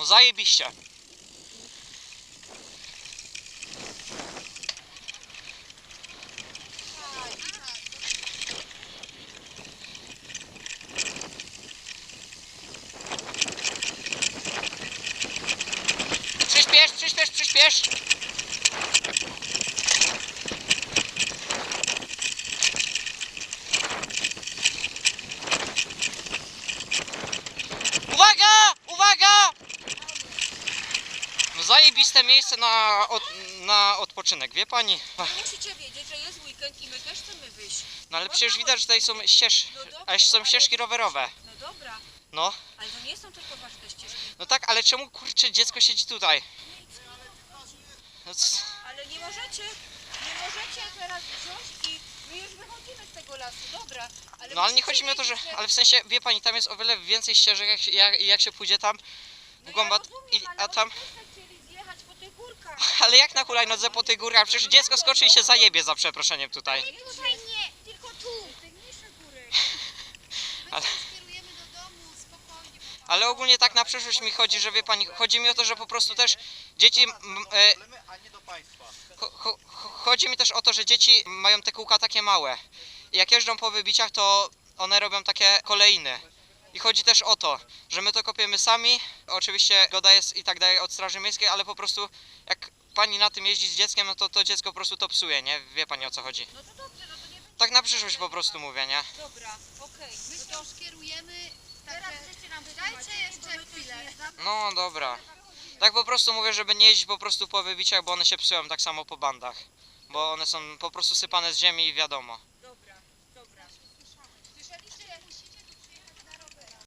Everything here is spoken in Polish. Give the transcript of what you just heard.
No zajebiście. Przyspiesz, przyspiesz, przyspiesz. Zajebiste miejsce na, od, na odpoczynek, wie pani? Musicie wiedzieć, że jest weekend i my też chcemy wyjść. No ale przecież widać, że tutaj są ścież, a jeszcze są ścieżki rowerowe. No dobra, No, ale to nie są tylko wasze te ścieżki. no tak, ale czemu kurczę dziecko siedzi tutaj? No, c- Ale nie możecie, nie możecie teraz wziąć i my już wychodzimy z tego lasu, dobra. Ale no ale nie musicie chodzi mi o to, że, wiedzieć, ale w sensie, wie pani, tam jest o wiele więcej ścieżek, jak, się- jak, jak się pójdzie tam, no głębo- ja rozumiem, i- ale a tam- też chcieli zjechać po tych górkach. ale jak na hulajnodze po tych górkach, przecież dziecko skoczy i się zajebie za przeproszeniem tutaj. Nie tutaj nie, tylko tu. Te mniejsze góry. Ale- skierujemy do domu, spokojnie. Ale ogólnie tak na przyszłość mi chodzi, że wie pani, chodzi mi o to, że po prostu też dzieci, e, cho, chodzi mi też o to, że dzieci mają te kółka takie małe. I jak jeżdżą po wybiciach, to one robią takie kolejny. I chodzi też o to, że my to kopiemy sami, oczywiście goda jest i tak dalej od straży miejskiej, ale po prostu jak pani na tym jeździ z dzieckiem, no to to dziecko po prostu to psuje, nie? Wie pani o co chodzi. No to dobrze, no to nie będzie. Tak na przyszłość po prostu mówię, nie? Dobra, okej. My No to już kierujemy, teraz żeście nam dajcie jeszcze chwilę. No dobra. Tak po prostu mówię, żeby nie jeździć po prostu po wybiciach, bo one się psują tak samo po bandach. Bo one są po prostu sypane z ziemi i wiadomo.